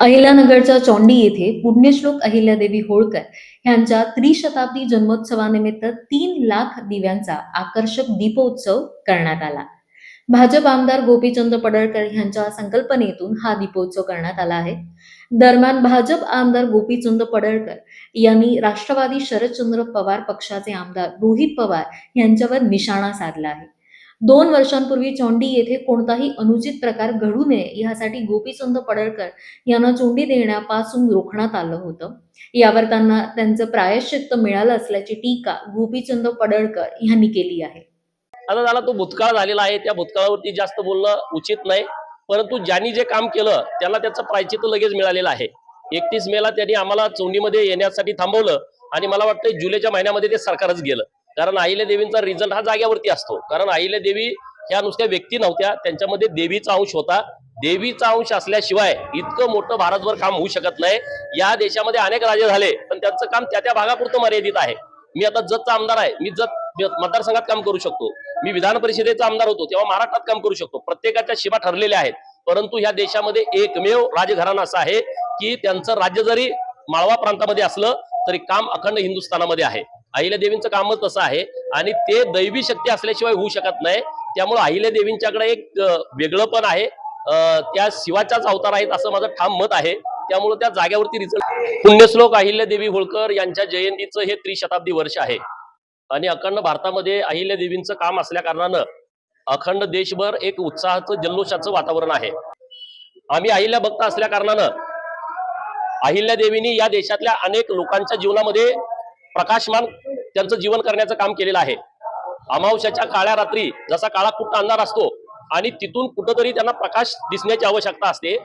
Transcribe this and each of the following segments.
अहिल्यानगरच्या चोंडी येथे पुण्यश्लोक अहिल्यादेवी होळकर यांच्या त्रिशताब्दी जन्मोत्सवानिमित्त तीन लाख दिव्यांचा आकर्षक दीपोत्सव करण्यात आला. भाजप आमदार गोपीचंद पडळकर यांच्या संकल्पनेतून हा दीपोत्सव करण्यात आला आहे. दरम्यान भाजप आमदार गोपीचंद पडळकर यांनी राष्ट्रवादी शरदचंद्र पवार पक्षाचे आमदार रोहित पवार यांच्यावर निशाणा साधला आहे. दोन वर्षांपूर्वी चोंडी येथे कोणताही अनुचित प्रकार घडू नये यासाठी गोपीचंद पडळकर यांना चोंडी देण्यापासून रोखण्यात आलं होतं. यावर त्यांना त्यांचं प्रायश्चित्त मिळालं असल्याची टीका गोपीचंद पडळकर यांनी केली आहे. आता झाला तो भूतकाळ झालेला आहे. त्या भूतकाळावरती जास्त बोलणं उचित नाही. परंतु ज्यांनी जे काम केलं त्यांना त्याचं प्रायचित्त लगेच मिळालेलं आहे. एकतीस मेला त्यांनी आम्हाला चोंडीमध्ये येण्यासाठी थांबवलं आणि मला वाटतं जुलैच्या महिन्यामध्ये ते सरकारच गेलं. कारण अहिल्या देवींचा रिझल्ट हा जाग्यावरती असतो. कारण अहिल्या देवी ह्या नुसत्या व्यक्ती नव्हत्या त्यांच्यामध्ये देवीचा अंश होता. देवीचा अंश असल्याशिवाय इतकं मोठं भारतभर काम होऊ शकत नाही. या देशामध्ये अनेक राजे झाले पण त्यांचं काम त्या त्या भागापुरतं मर्यादित आहे. मी आता जतचा आमदार आहे. मी जत मतदारसंघात काम करू शकतो. मी विधान परिषदेचा आमदार होतो तेव्हा महाराष्ट्रात काम करू शकतो. प्रत्येकाच्या शिवा ठरलेल्या आहेत. परंतु ह्या देशामध्ये एकमेव राजघराणं असं आहे की त्यांचं राज्य जरी माळवा प्रांतामध्ये असलं तरी काम अखंड हिंदुस्थानामध्ये आहे. अहिल्या देवींचं कामच तसं आहे आणि ते दैवी शक्ती असल्याशिवाय होऊ शकत नाही. त्यामुळे अहिल्या देवींच्याकडे एक वेगळं पण आहे. त्या शिवाच्याच अवतार आहेत असं माझं ठाम मत आहे. त्यामुळे त्या जाग्यावरती रिझल्ट पुण्यश्लोक अहिल्या देवी होळकर यांच्या जयंतीचं हे त्रिशताब्दी वर्ष आहे. आणि अखंड भारतामध्ये अहिल्या देवींचं काम असल्या कारणानं अखंड देशभर एक उत्साहाचं जल्लोषाचं वातावरण आहे. आम्ही अहिल्या भक्त असल्या कारणानं अहिल्या देवींनी या देशातल्या अनेक लोकांच्या जीवनामध्ये प्रकाशमान त्यांचं जीवन करण्याचं काम केलेलं आहे. अमावश्याच्या काळ्या रात्री जसा काळा कुट्ट अंधार असतो आणि तिथून कुठंतरी त्यांना प्रकाश दिसण्याची आवश्यकता असते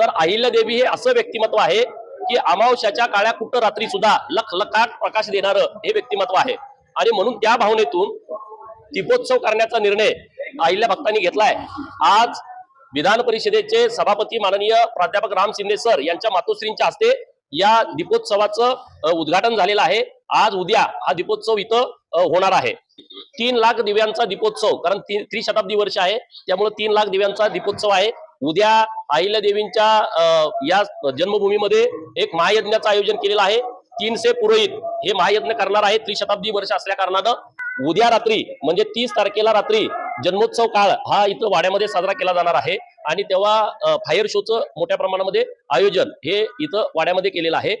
तर अहिल्या देवी हे असं व्यक्तिमत्व आहे की अमावश्याच्या काळ्या कुट्ट रात्री सुद्धा लख लखाट प्रकाश देणारं हे व्यक्तिमत्व आहे. आणि म्हणून त्या भावनेतून दीपोत्सव करण्याचा निर्णय अहिल्या भक्तांनी घेतलाय. आज विधान परिषदेचे सभापती माननीय प्राध्यापक राम शिंदे सर यांच्या मातोश्रींच्या हस्ते या दीपोत्सवाचं उद्घाटन झालेलं आहे. आज उद्या हा दीपोत्सव इथं होणार आहे. तीन लाख दिव्यांचा दीपोत्सव कारण ती- त्रिशताब्दी वर्ष आहे त्यामुळे तीन लाख दिव्यांचा दीपोत्सव आहे. उद्या अहिल्या देवींच्या या जन्मभूमीमध्ये एक महायज्ञाचं आयोजन केलेलं आहे. तीनशे पुरोहित हे महायज्ञ करणार आहे त्रिशताब्दी वर्ष असल्या कारणानं. उद्या रात्री म्हणजे तीस तारखेला रात्री जन्मोत्सव काळ हा इथं वाड्यामध्ये साजरा केला जाणार आहे. आणि तेव्हा फायर शोचं मोठ्या प्रमाणामध्ये आयोजन हे इथं वाड्यामध्ये केलेलं आहे.